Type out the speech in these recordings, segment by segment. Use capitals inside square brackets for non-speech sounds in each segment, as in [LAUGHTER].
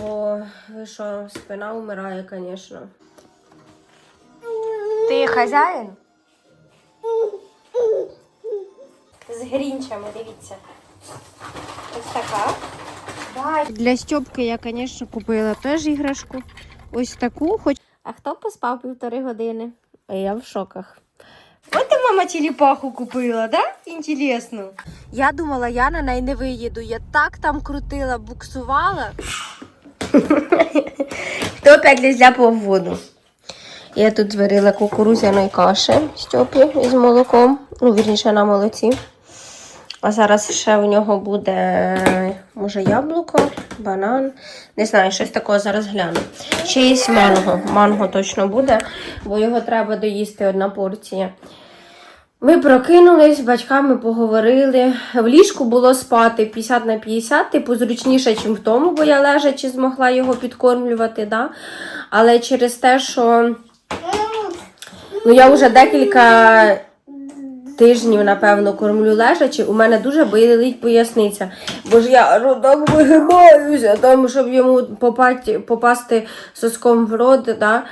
Бо ви що, спина умирає, звісно. Ти хазяїн? З грінчами, дивіться. Ось така. Для Стьопки я, звісно, купила теж іграшку. Ось таку. Хоч... А хто поспав півтори години? А я в шоках. От ти мама черепаху купила, да? Інтересно. Я думала, я на неї не виїду. Я так там крутила, буксувала. Хто опять не зляпав воду? Я тут зварила кукурузяної каші Стьопі із молоком. Ну, вірніше на молоці. А зараз ще у нього буде, може, яблуко, банан. Не знаю, щось такого зараз гляну. Ще є манго. Манго точно буде, бо його треба доїсти одна порція. Ми прокинулись, батьками поговорили. В ліжку було спати 50 на 50, типу зручніше, ніж в тому, бо я лежачи змогла його підкормлювати. Да? Але через те, що ну, я вже декілька тижнів, напевно, кормлю лежачи, у мене дуже болить поясниця. Бо ж я ну, вигибаюся, тому, щоб йому попасти, попасти соском в рот. Да?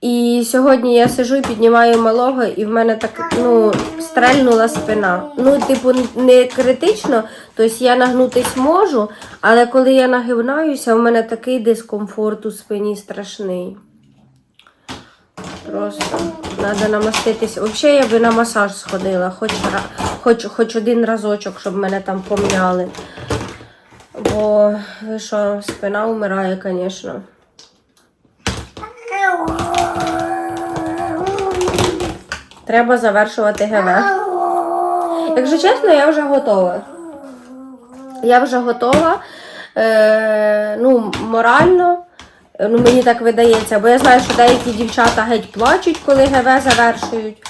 І сьогодні я сижу і піднімаю малого, і в мене так ну, стрельнула спина. Ну, типу, не критично, тобто я нагнутись можу, але коли я нагинаюся, в мене такий дискомфорт у спині страшний. Просто треба намаститись. Взагалі я би на масаж сходила, хоч, хоч, хоч один разочок, щоб мене там пом'яли. Бо що, спина умирає, звісно. Треба завершувати ГВ. Якщо чесно, я вже готова. Я вже готова. Е, ну, морально. Ну, мені так видається, бо я знаю, що деякі дівчата геть плачуть, коли ГВ завершують.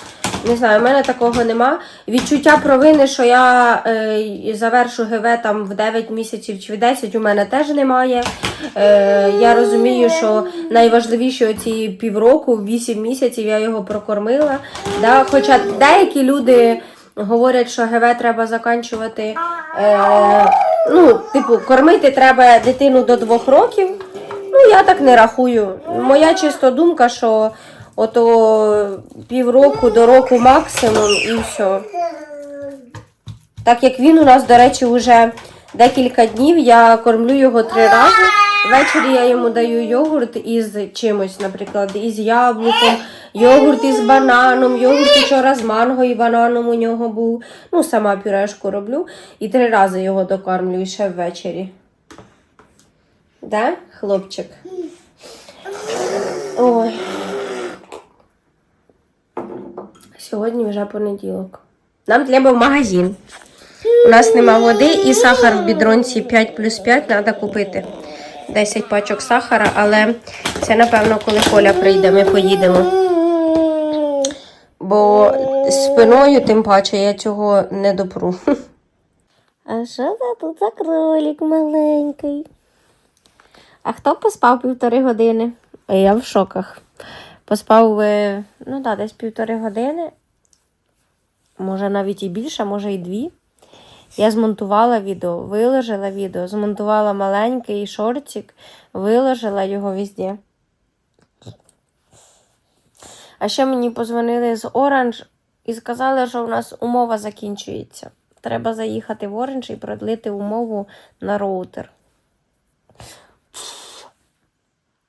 Не знаю, в мене такого нема. Відчуття провини, що я е, завершу ГВ там в 9 місяців чи в 10, у мене теж немає. Е, я розумію, що найважливіше оці півроку, 8 місяців я його прокормила. Да? Хоча деякі люди говорять, що ГВ треба заканчувати. Е, ну, типу, кормити треба дитину до 2 років. Ну, я так не рахую. Моя чисто думка, що ото півроку до року максимум і все. Так як він у нас, до речі, вже декілька днів, я кормлю його три рази. Ввечері я йому даю йогурт із чимось, наприклад, із яблуком, йогурт із бананом, йогурт вчора з манго і бананом у нього був. Ну, сама пюрешку роблю. І три рази його докормлюю ще ввечері. Да, хлопчик? Ой. Сьогодні вже понеділок. Нам треба в магазин. У нас нема води і сахар в бідронці 5 плюс 5 треба купити. 10 пачок сахара, але це, напевно, коли Коля прийде, ми поїдемо. Бо спиною, тим паче, я цього не допру. А що це тут за кролик маленький? А хто поспав півтори години? Я в шоках. Поспав, е, ну так, десь півтори години. Може навіть і більше, може і дві. Я змонтувала відео, виложила відео, змонтувала маленький шортик, виложила його везде. А ще мені позвонили з Orange і сказали, що у нас умова закінчується. Треба заїхати в Orange і продлити умову на роутер.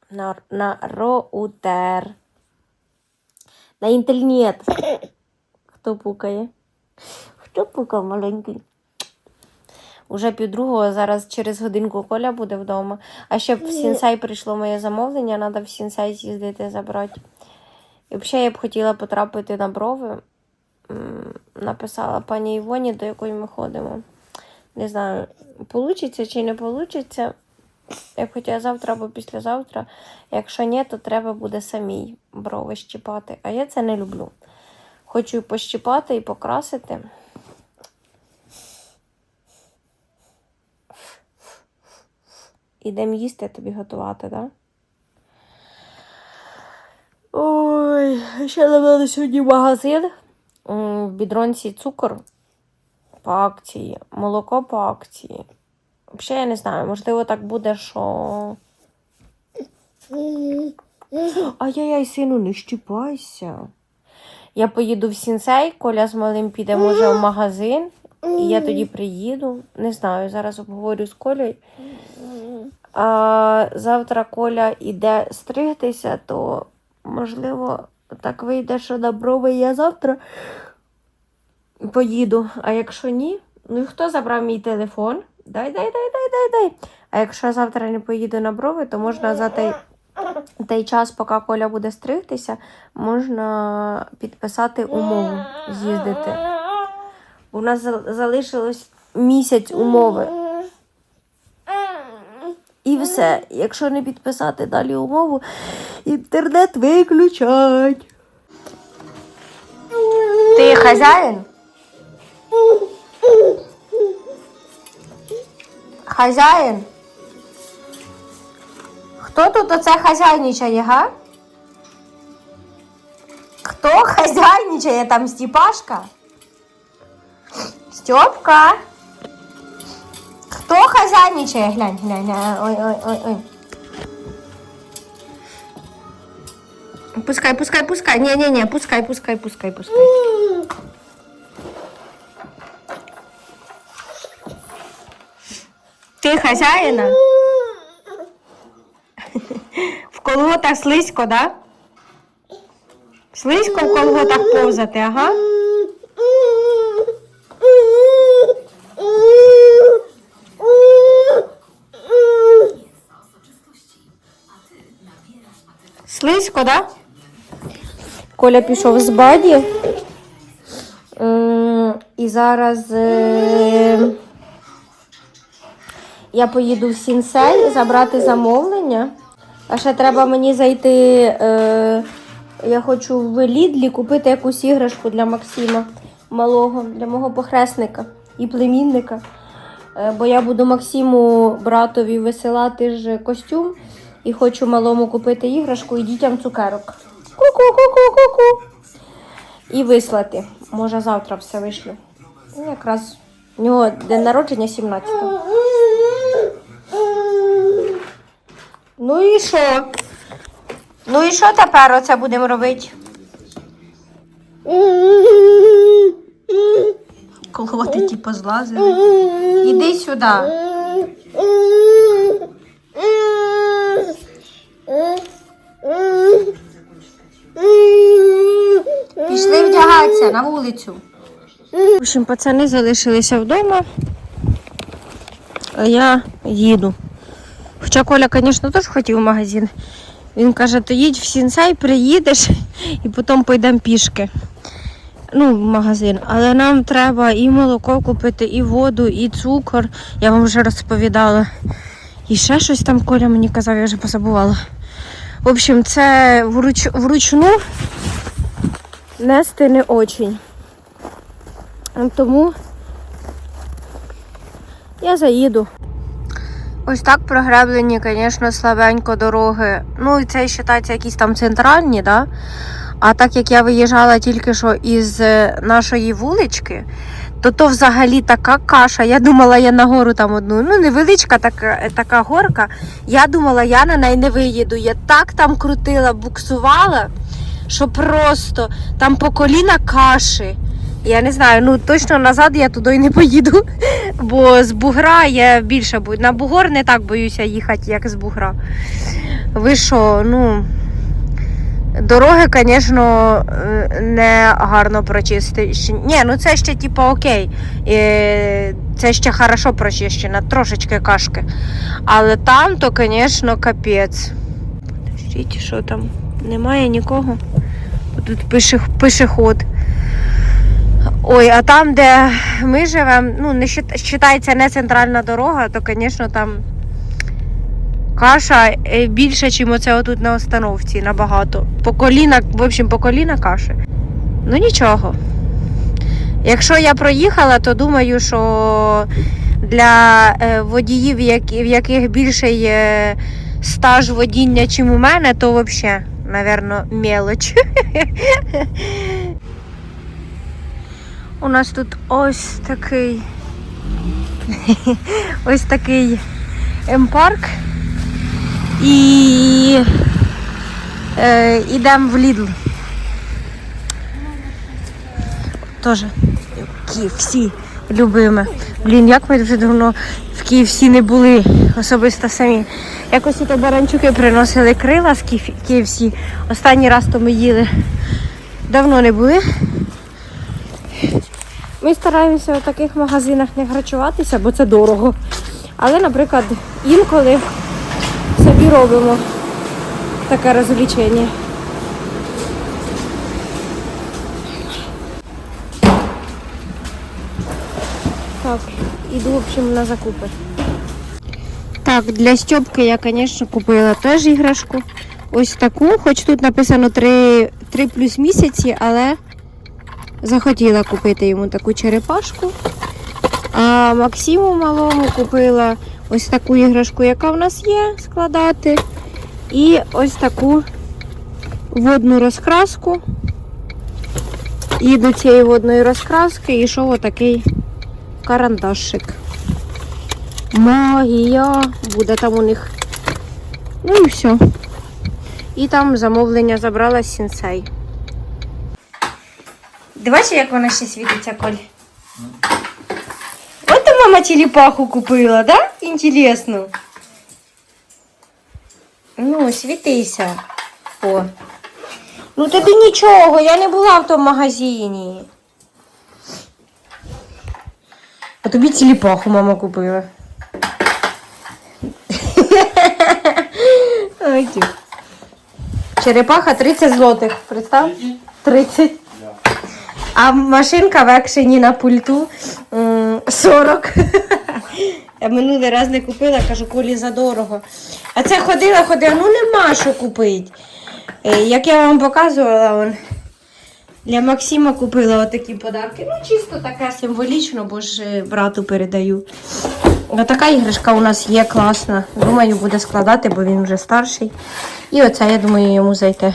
На, на роутер. На інтернет. Хто пукає? Хто пукав маленький? Уже півдругого, зараз через годинку Коля буде вдома. А ще в Сінсай прийшло моє замовлення, треба в Сінсай з'їздити забрати. І взагалі я б хотіла потрапити на брови. Написала пані Івоні, до якої ми ходимо. Не знаю, получиться чи не получиться. Я б хотіла завтра або післязавтра. Якщо ні, то треба буде самій брови щіпати. А я це не люблю. Хочу пощіпати, і покрасити. Ідемо їсти тобі готувати, так? Да? Ой, ще мене сьогодні магазин. В бідронці цукор по акції, молоко по акції, Взагалі, я не знаю, можливо, так буде, що. [LAUGHS] Ай-яй-яй, сину, не щіпайся. Я поїду в сінсей, Коля з малим піде, може, в магазин, і я тоді приїду. Не знаю, зараз обговорю з Колею. А завтра Коля іде стригтися, то можливо так вийде, що на брови я завтра поїду. А якщо ні, ну і хто забрав мій телефон? Дай, дай, дай, дай, дай, дай. А якщо завтра не поїду на брови, то можна за той, той час, поки Коля буде стригтися, можна підписати умову з'їздити. У нас залишилось місяць умови. І все. Якщо не підписати далі умову, інтернет виключать. Ти хазяїн? Хазяїн? Хто тут оце хазяйничає, га? Хто хазяйничає там Стіпашка? Стьопка? Хто хазяйничає? Глянь, глянь, глянь. Ой, ой, ой, ой. Пускай, пускай, пускай. Не-не-не, пускай, пускай, пускай, пускай. Ти хазяїна? Колготах слизько, да? Слизько в колготах повзати, ага. Слизько, да? Коля пішов з баді. І зараз е, я поїду в Сінсей забрати замовлення. А ще треба мені зайти. Е, я хочу в Лідлі купити якусь іграшку для Максима малого, для мого похресника і племінника. Е, бо я буду Максиму братові висилати ж костюм і хочу малому купити іграшку і дітям цукерок. Ку-ку-ку-ку-ку-ку. І вислати. Може завтра все вишлю. Ну, якраз у нього день народження 17-го. Ну і що? Ну і що тепер оце будемо робити? Колоти ті позлазили. Іди сюди. Пішли вдягатися на вулицю. В общем, пацани залишилися вдома, а я їду. Хоча Коля, звісно, теж хотів в магазин. Він каже, то їдь в сінсей, приїдеш і потім пойдемо пішки. Ну, в магазин. Але нам треба і молоко купити, і воду, і цукор. Я вам вже розповідала. І ще щось там Коля мені казав, я вже позабувала. В общем, це вруч... вручну нести не очень. Тому я заїду. Ось так прогреблені, звісно, слабенько дороги. Ну, і це вважається якісь там центральні, да? А так як я виїжджала тільки що із е, нашої вулички, то то взагалі така каша. Я думала, я на гору там одну. Ну, невеличка така, така горка. Я думала, я на неї не виїду. Я так там крутила, буксувала, що просто там по коліна каші. Я не знаю, ну точно назад я туди не поїду, бо з бугра я більше бою. На бугор не так боюся їхати, як з бугра. Ви що, ну. Дороги, звісно, е, не гарно прочистені. Ні, ну це ще типу окей. Е, Це ще хорошо прочищено, трошечки кашки. Але там, то, звісно, капець. Подождіть, що там? Немає нікого. Тут пише, пішоход. Ой, а там, де ми живемо, ну, не вважається не центральна дорога, то, звісно, там каша е, більше, ніж оце отут на остановці, набагато. По коліна, в общем, по коліна каші. Ну нічого. Якщо я проїхала, то думаю, що для е, водіїв, в яких більший стаж водіння, ніж у мене, то взагалі, напевно, мелоч. [LAUGHS] У нас тут ось такий [LAUGHS] Ось такий М-парк. І е, йдемо в Лідл. Тоже KFC любиме. Блін, як ми вже давно в KFC не були, особисто самі. Якось то баранчуки приносили крила з KF- KFC. Останній раз то ми їли. Давно не були. Ми стараємося в таких магазинах не харчуватися, бо це дорого. Але, наприклад, інколи собі робимо таке розвлечення. Так, іду, в общем, на закупи. Так, для Стьопки я, звісно, купила теж іграшку. Ось таку, хоч тут написано 3, 3 плюс місяці, але захотіла купити йому таку черепашку. А Максиму малому купила ось таку іграшку, яка в нас є, складати. І ось таку водну розкраску. І до цієї водної розкраски йшов отакий карандашик. Магія. Буде там у них. Ну і все. І там замовлення забрала сінсей. Дивіться, як вона ще світиться, Коль. От то мама телепаху купила, да? Інтересно. Ну, світися. О. Ну тобі нічого, я не була в тому магазині. А тобі телепаху мама купила. Черепаха 30 злотих, представ? 30. А машинка в екшені на пульту 40. Я минулий раз не купила, кажу, колі задорого. А це ходила, ходила, ну нема що купити. Е, Як я вам показувала, он, для Максима купила отакі подарки. Ну, чисто таке символічно, бо ж е, брату передаю. Отака іграшка у нас є класна. Думаю, буде складати, бо він вже старший. І оце, я думаю, йому зайти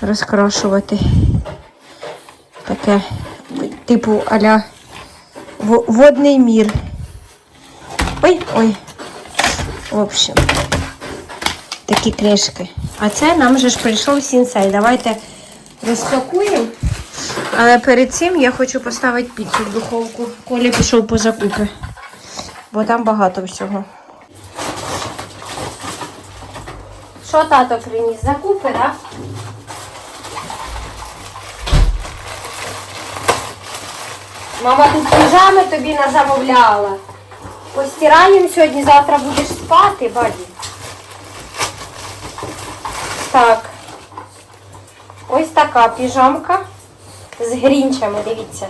розкрашувати. Таке, типу, аля во- водний мір. Ой, ой. В общем, такі кришки. А це нам же ж прийшов сінсей. Давайте розпакуємо. Але перед цим я хочу поставити піцу в духовку. Коля пішов по закупи. Бо там багато всього. Що тато приніс? Закупи, так? Мама тут піжами тобі назамовляла. Постираємо сьогодні, завтра будеш спати, баді. Так. Ось така піжамка з грінчами, дивіться.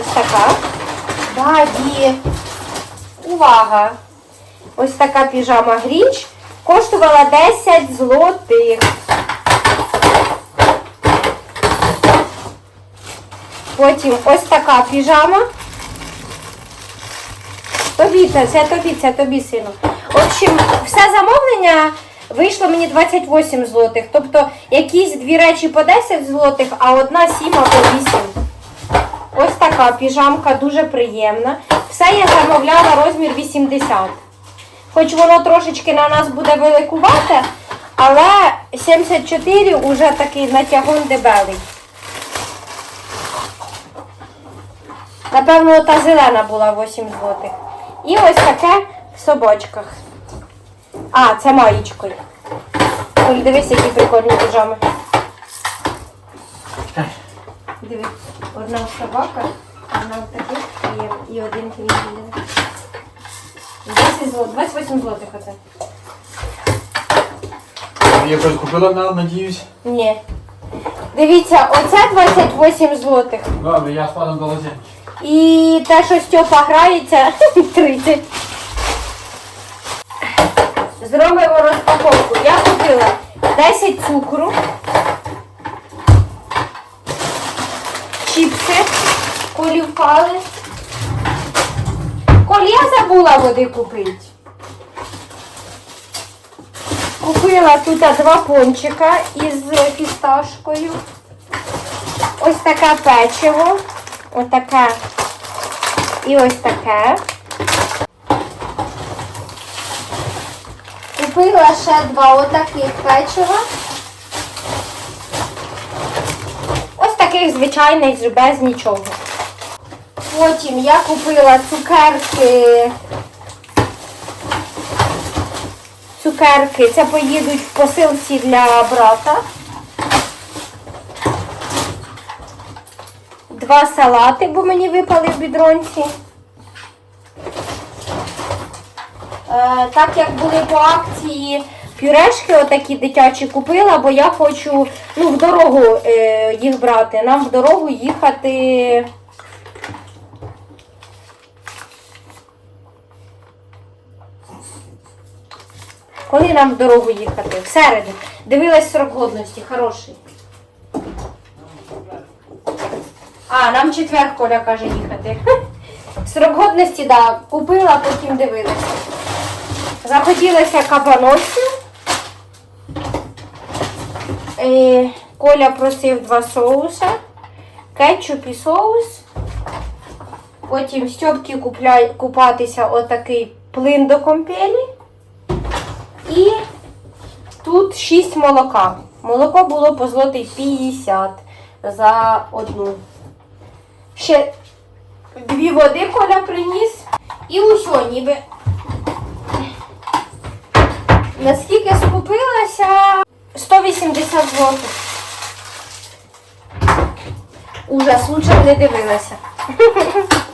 Ось така. Баді. Увага! Ось така піжама Грінч коштувала 10 злотих. Потім ось така піжама. Тобі, це тобі, це тобі, сину. В общем, все замовлення вийшло мені 28 злотих. Тобто якісь дві речі по 10 злотих, а одна 7 або 8. Ось така піжамка, дуже приємна. Все я замовляла розмір 80. Хоч воно трошечки на нас буде великувате, але 74 вже такий натягон дебелий. Напевно, та зелена була 8 злотих. І ось таке в собачках. А, це маєчкою. Дивись, які прикольні піжами. Диви, одна собака, одна в таких і, і один крім. 10 злот, 28 злотих оце. Якось купила, на- надіюсь. Ні. Дивіться, оце 28 злотих. Добре, я складом до лозі. І те, що Стьопа грається, [LAUGHS] 30. Зробимо розпаковку. Я купила 10 цукру, чіпси, колі впали. Коль я забула води купити. Купила тут два пончика із фісташкою. Ось таке печиво. Отаке І ось таке. Купила ще два отаких печива. Ось таких звичайних без нічого. Потім я купила цукерки. Цукерки. Це поїдуть в посилці для брата. Два салати, бо мені випали в бідронці. Е, так як були по акції пюрешки, отакі дитячі купила, бо я хочу ну, в дорогу е, їх брати. Нам в дорогу їхати. Коли нам в дорогу їхати? В середу. Дивилась срок годності, хороший. А, нам четвер Коля каже їхати. [LAUGHS] Срок годності, да, купила, потім дивилася. Захотілося кабаносів. Е, Коля просив два соуса, кетчуп і соус. Потім Стьопки купатися отакий плин до компелі. І тут 6 молока. Молоко було по злотий 50 за одну. Ще дві води Коля приніс. І усьо ніби. Наскільки скупилася 180 злотих. Ужас, лучше б не дивилася. [LAUGHS]